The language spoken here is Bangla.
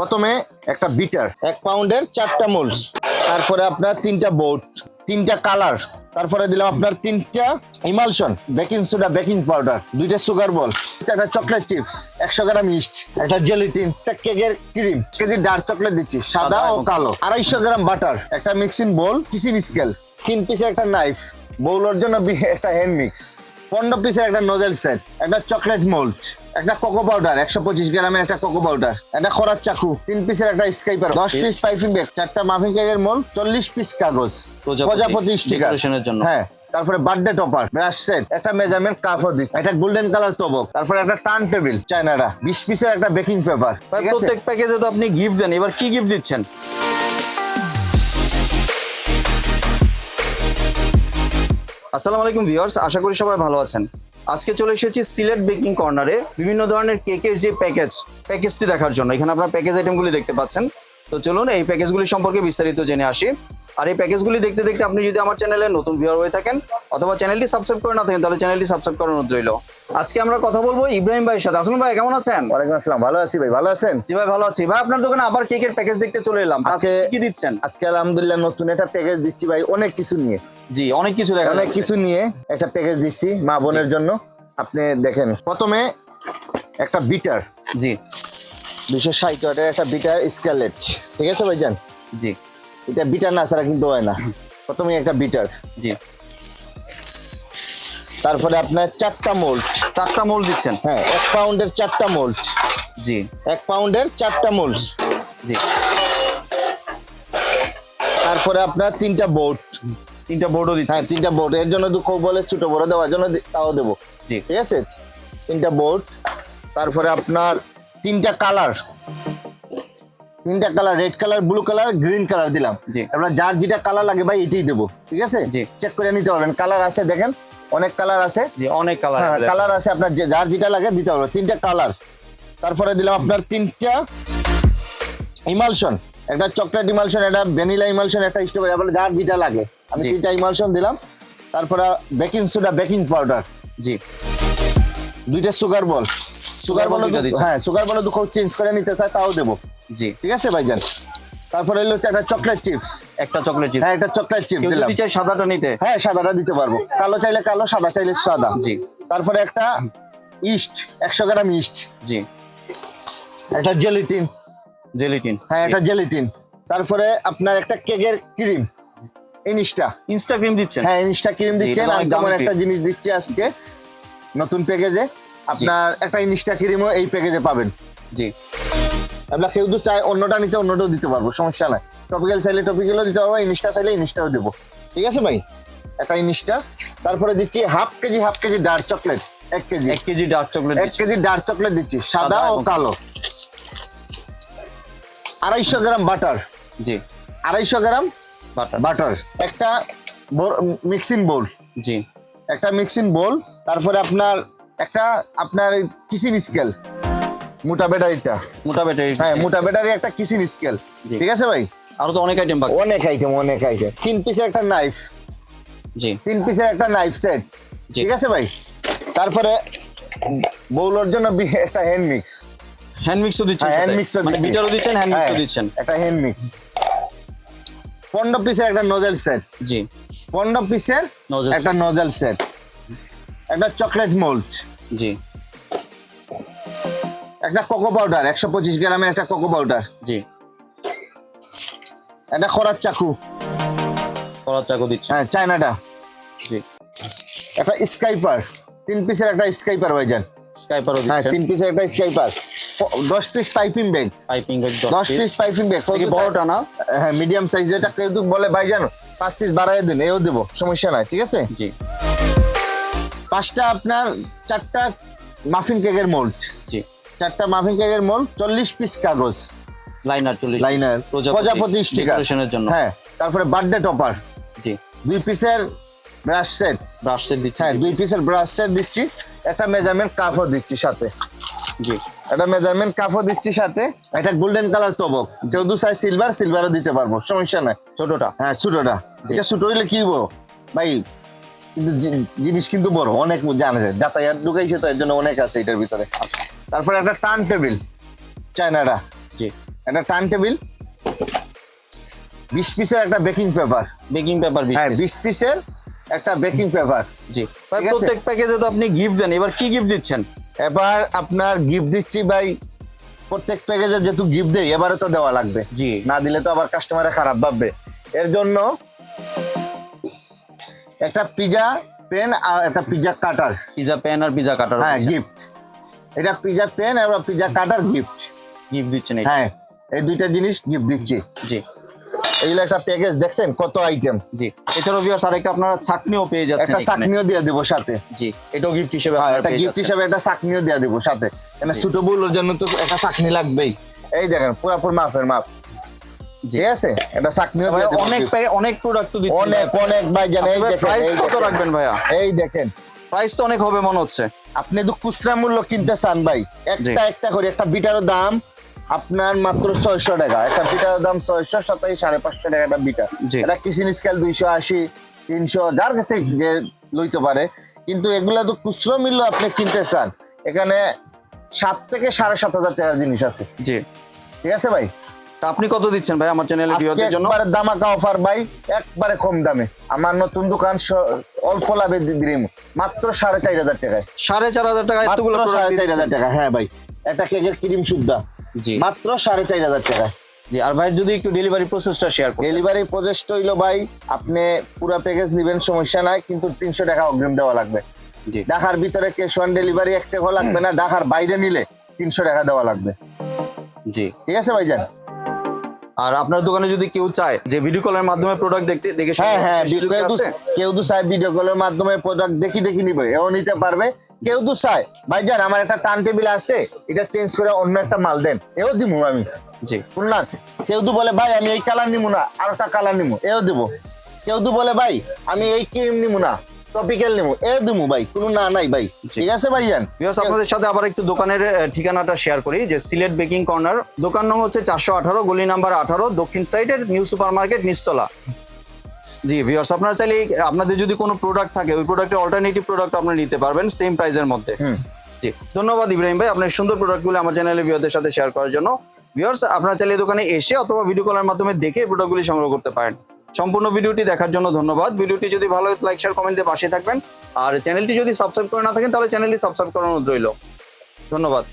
প্রথমে একটা বিটার এক পাউন্ডের চারটা মোল্ডস তারপরে আপনার তিনটা বোট তিনটা কালার তারপরে দিলাম আপনার তিনটা emulsion baking soda baking powder দুইটা সুগার বল একটা চকলেট চিপস একশো গ্রাম ইস্ট একটা জেলিটিন একটা কেকের ক্রিম কেজি ডার্ক চকলেট দিচ্ছি সাদা ও কালো আড়াইশো গ্রাম বাটার একটা মিক্সিং বোল কিচিন স্কেল তিন পিসের একটা নাইফ বৌলোর জন্য একটা হ্যান্ড মিক্স পনেরো পিসের একটা নোজেল সেট একটা চকলেট মোল্ড একটা কোকো পাউডার একশো পঁচিশ গ্রামের একটা কোকো পাউডার একটা খরার চাকু তিন পিসের একটা স্কাইপার দশ পিস পাইপিং ব্যাগ চারটা মাফিং কেকের মোল চল্লিশ পিস কাগজ প্রজাপতি, স্টিকার। হ্যাঁ তারপরে বার্থডে টপার ব্রাশ সেট একটা মেজারমেন্ট কাপও দিচ্ছে একটা গোল্ডেন কালার তবক তারপরে একটা টার্ন টেবিল চায়নাটা বিশ পিসের একটা বেকিং পেপার প্রত্যেক প্যাকেজে তো আপনি গিফট দেন এবার কি গিফট দিচ্ছেন? আসসালামু আলাইকুম ভিউয়ার্স আশা করি সবাই ভালো আছেন। আজকে চলে এসেছি সিলেট বেকিং কর্নারে। বিভিন্ন ধরনের কেকের যে প্যাকেজ প্যাকেজটি দেখার জন্য। এখানে আপনার প্যাকেজ আইটেমগুলি দেখতে পাচ্ছেন। তো চলুন এই প্যাকেজগুলি সম্পর্কে বিস্তারিত জেনে আসি। আর এই প্যাকেজগুলি দেখতে দেখতে আপনি যদি আমার চ্যানেলে নতুন ভিউয়ার হয়ে থাকেন অথবা চ্যানেলটি সাবস্ক্রাইব করে না থাকেন তাহলে চ্যানেলটি সাবস্ক্রাইব করার অনুরোধ রইল। আজকে আমরা কথা বলব ইব্রাহিম ভাইয়ের সাথে। আসুন ভাই কেমন আছেন? ওয়ালাইকুম আসসালাম। ভালো আছি ভাই ভালো আছেন? জি ভাই ভালো আছি। ভাই আপনার দোকানে আবার কেকের প্যাকেজ দেখতে চলে এলাম। আজকে আজকে- কি দিচ্ছেন? আজকে আলহামদুলিল্লাহ নতুন একটা প্যাকেজ দিচ্ছি ভাই অনেক কিছু নিয়ে। জি অনেক কিছু দেখা অনেক কিছু নিয়ে একটা প্যাকেজ দিচ্ছি মা বোনের জন্য। আপনি দেখেন প্রথমে একটা বিটার জি। দুশো ষাট ওয়াটের একটা বিটার স্কেলেট ঠিক আছে ভাই ভাইজান? জি। এটা বিটার না ছাড়া কিন্তু হয় না। প্রথমে একটা বিটার জি। তারপরে আপনার চারটা মোল্ড চারটা মোল দিচ্ছেন? হ্যাঁ এক পাউন্ডের চারটা মোল্ড জি। এক পাউন্ডের চারটা মোল্ড জি। তারপরে আপনার তিনটা বোট তিনটা বোর্ডও দিচ্ছেন হ্যাঁ তিনটা বোট এর জন্য দুঃখ বলে ছোট বড় দেওয়ার জন্য তাও দেবো। জি। ঠিক আছে? তিনটা বোর্ড। তারপরে আপনার তিনটা কালার। তিনটা colour red colour blue colour green colour দিলাম। আপনার যার যেটা কালার লাগে ভাই এটাই দেবো। ঠিক আছে। চেক করে নিতে পারবেন। কালার আছে দেখেন অনেক কালার আছে। অনেক কালার হ্যাঁ কালার আছে আপনার যার যেটা লাগে দিতে পারব তিনটা কালার। তারপরে দিলাম আপনার তিনটা ইমালশন। একটা চকলেট ইমালশন একটা ভ্যানিলা ইমালশন একটা স্ট্রবেরি আপনার যার যেটা লাগে। আমি। তিনটা ইমালশন দিলাম তারপরে বেকিং সোডা বেকিং পাউডার জি। দুইটা সুগার বল সুগার বল হ্যাঁ সুগার বল দুঃখ চেঞ্জ করে নিতে চাই তাও দেবো। জি। ঠিক আছে ভাইজান? তারপরে এলো একটা চকলেট চিপস একটা চকলেট চিপস হ্যাঁ একটা চকলেট চিপস দিলাম যদি চাই সাদাটা নিতে। হ্যাঁ সাদাটা দিতে পারব। কালো চাইলে কালো সাদা চাইলে সাদা। জি। তারপরে একটা ইস্ট একশো গ্রাম ইস্ট জি। একটা জেলিটিন জেলিটিন হ্যাঁ একটা জেলিটিন তারপরে আপনার একটা কেকের ক্রিম ইনিশটা ইনস্টা ক্রিম দিচ্ছেন? হ্যাঁ ইনিশটা ক্রিম দিচ্ছেন। আমি তেমন একটা জিনিস দিচ্ছি আজকে? নতুন প্যাকেজে আপনার একটা ইনিশটা ক্রিমও এই প্যাকেজে পাবেন। জি। আপনার কেউ চায় অন্যটা নিতে অন্যটাও দিতে পারব সমস্যা নাই। টপিক্যাল চাইলে টপিক্যালও দিতে পারব ইনিশটা চাইলে ইনিশটাও দেবো। ঠিক আছে ভাই? একটা ইনিশটা তারপরে দিচ্ছি half KG half KG dark chocolate এক কেজি। এক কেজি ডার্ক চকলেট এক কেজি ডার্ক চকলেট দিচ্ছি। সাদা ও কালো। আড়াইশো গ্রাম বাটার জি। আড়াইশো গ্রাম বাটার বাটার একটা মিক্সিং বোল জি। একটা মিক্সিং বোল তারপরে আপনার একটা আপনার কিচিন স্কেল মোটা ব্যাটারিটা। মোটা ব্যাটারি হ্যাঁ মোটা ব্যাটারি একটা কিচিন স্কেল ঠিক আছে ভাই? আরও তো অনেক আইটেম বাকি। অনেক আইটেম অনেক আইটেম তিন পিসের একটা নাইফ জি। তিন পিসের একটা নাইফ সেট ঠিক আছে ভাই? তারপরে বৌলোর জন্য একটা হ্যান্ড মিক্স হ্যান্ড মিক্সও দিচ্ছেন হ্যাঁ, সাথে? mixer মানে দিচ্ছি। বিটারও দিচ্ছেন হ্যান্ড মিক্সও দিচ্ছেন। একটা হ্যান্ড মিক্স পনেরো পিসের একটা নোজেল সেট জি। পনেরো পিসের একটা নোজেল সেট একটা চকলেট মোল্ড জি। একটা কোকো পাউডার একশো পঁচিশ গ্রামের একটা কোকো পাউডার জি। একটা খরার চাকু। কলার চাকু দিচ্ছেন হ্যাঁ চায়নাটা। জি। একটা স্কাইপার। তিন পিসের একটা স্কাইপার ভাইজান। স্কাইপারও হ্যাঁ তিন পিসের একটা স্কাইপার। দশ পিস পাইপিং ব্যাগ পাইপিং দশ পিস পাইপিং ব্যাগ বড়টা না? হ্যাঁ মিডিয়াম সাইজ যেটা কেউ বলে ভাইজান পাঁচ পিস বাড়াই দিন এও দেবো সমস্যা নাই ঠিক আছে? জি। পাঁচটা আপনার চারটা মাফিন কেকের মোল্ড জি। চারটা মাফিন কেকের মোল্ড চল্লিশ পিস কাগজ। লাইনার চল্লিশ লাইনার প্রজাপতি স্টিকার জন্য। হ্যাঁ তারপরে বার্থডে টপার জি। দুই পিসের ব্রাশ সেট ব্রাশ সেট দিচ্ছেন হ্যাঁ দুই পিসের ব্রাশ সেট দিচ্ছি। একটা মেজারমেন্ট কাপও দিচ্ছি সাথে। জি। একটা মেজারমেন্ট কাপও দিচ্ছি সাথে। একটা গোল্ডেন কালার তবক। চৌদ্দ সাইজ সিলভার সিলভারও দিতে পারব। সমস্যা নাই। ছোটটা? হ্যাঁ ছোটটা। এটা ছোট হইলে কি বো ভাই কিন্তু জিনিস কিন্তু বড়। অনেক জানা যায়। যাতায়াত ঢুকাইছে তো এর জন্য অনেক আছে এটার ভিতরে। তারপরে একটা টার্ন টেবিল চায়নাটা। জি। একটা টার্ন টেবিল বিশ পিসের একটা বেকিং পেপার বেকিং পেপার হ্যাঁ বিশ পিসের একটা বেকিং পেপার জি। প্রত্যেক প্যাকেজে তো আপনি গিফট দেন। এবার কি গিফট দিচ্ছেন? এবার আপনার গিফট দিচ্ছি ভাই প্রত্যেক প্যাকেজে যেহেতু গিফট দেই এবারে তো দেওয়া লাগবে। জি। না দিলে তো আবার কাস্টমারে খারাপ ভাববে। এর জন্য একটা পিজা পেন আর একটা পিজা কাটার পিজা পেন আর পিজা কাটার হ্যাঁ গিফট এটা পিজা পেন আর পিজা কাটার গিফট গিফট দিচ্ছেন হ্যাঁ এই দুইটা জিনিস গিফট দিচ্ছি। জি। এইগুলো একটা প্যাকেজ দেখছেন কত আইটেম জি এছাড়াও ভিউয়ার্স আরেকটা আপনারা ছাকনিও পেয়ে যাচ্ছেন একটা। দিয়ে দেবো সাথে। জি এটাও গিফট হিসেবে হ্যাঁ একটা গিফট। হিসাবে একটা দিয়ে দেবো সাথে। সুটেবুলের জন্য তো একটা লাগবেই। এই দেখেন পুরাপুর মাপের মাপ। ঠিক আছে? চাকনিও অনেক অনেক প্রোডাক্ট অনেক অনেক ভাই জান এই দেখেন প্রাইস কত রাখবেন ভাইয়া? এই দেখেন। প্রাইস তো অনেক হবে মনে হচ্ছে। আপনি তো খুচরা মূল্য কিনতে চান ভাই একটা একটা করে একটা বিটার দাম আপনার মাত্র ছয়শো টাকা। একটা বিটার দাম ছয়শো সাতাই সাড়ে পাঁচশো টাকা একটা বিটার। এটা কিসিন স্কেল দুইশো আশি তিনশো যার কাছে যে লইতে পারে। কিন্তু এগুলা তো খুচরো মূল্য আপনি কিনতে চান। এখানে সাত থেকে সাড়ে সাত হাজার টাকার জিনিস আছে। জি। ঠিক আছে ভাই? তা আপনি কত দিচ্ছেন ভাই আমার চ্যানেলে ভিউয়ারদের জন্য? একবারে দামাকা অফার ভাই একবারে কম দামে। আমার নতুন দোকান অল্প লাভে দিলাম মাত্র সাড়ে চার হাজার টাকায়। সাড়ে চার হাজার টাকা এতগুলো সাড়ে চার হাজার টাকা হ্যাঁ ভাই। একটা কেকের ক্রিম সুদ্ধা। মাত্র সাড়ে চার হাজার টাকা। জি আর ভাই যদি একটু ডেলিভারি প্রসেসটা শেয়ার করেন ডেলিভারি প্রজেক্ট হইল ভাই আপনি পুরো প্যাকেজ নেবেন সমস্যা নাই কিন্তু তিনশো টাকা অগ্রিম দেওয়া লাগবে। জি। ঢাকার ভিতরে ক্যাশ অন ডেলিভারি এক টাকা লাগবে না ঢাকার বাইরে নিলে তিনশো টাকা দেওয়া লাগবে। জি। ঠিক আছে ভাইজান? আর আপনার দোকানে যদি কেউ চায় যে ভিডিও কলের মাধ্যমে প্রোডাক্ট দেখতে দেখে হ্যাঁ হ্যাঁ? কেউ তো চায় ভিডিও কলের মাধ্যমে প্রোডাক্ট দেখি দেখি নিবে এও নিতে পারবে। কেউ তো চায়। ভাইজান আমার একটা টার্ন টেবিল আছে এটা চেঞ্জ করে অন্য একটা মাল দেন। এও দিমু আমি। জি। খুলনার কেউ তো বলে ভাই আমি এই কালার নিমু না আর একটা কালার নিমু। এও দিব কেউ তো বলে ভাই আমি এই ক্রিম নিমু না টপিক্যাল নিমু। এ দিমু ভাই কোনো না নাই ভাই। ঠিক আছে ভাইজান? ভিউয়ার্স আপনাদের সাথে আবার একটু দোকানের ঠিকানাটা শেয়ার করি যে সিলেট বেকিং কর্নার দোকান নং হচ্ছে চারশো আঠারো গলি নাম্বার আঠারো দক্ষিণ সাইডের নিউ সুপার মার্কেট নিচতলা। জি ভিউয়ার্স আপনারা চাইলে আপনাদের যদি কোনো প্রোডাক্ট থাকে ওই প্রোডাক্টের অল্টারনেটিভ প্রোডাক্ট আপনারা নিতে পারবেন সেম প্রাইসের মধ্যে। হুম। জি ধন্যবাদ ইব্রাহিম ভাই আপনার সুন্দর প্রোডাক্টগুলো আমার চ্যানেলে ভিউয়ারদের সাথে শেয়ার করার জন্য। ভিউয়ার্স আপনারা চাইলে এই দোকানে এসে অথবা ভিডিও কলের মাধ্যমে দেখে প্রোডাক্টগুলি সংগ্রহ করতে পারেন। সম্পূর্ণ ভিডিওটি দেখার জন্য ধন্যবাদ। ভিডিওটি যদি ভালো হয় লাইক শেয়ার কমেন্ট দিয়ে পাশে থাকবেন। আর চ্যানেলটি যদি সাবস্ক্রাইব করে না থাকেন তাহলে চ্যানেলটি সাবস্ক্রাইব করানো রইল। ধন্যবাদ।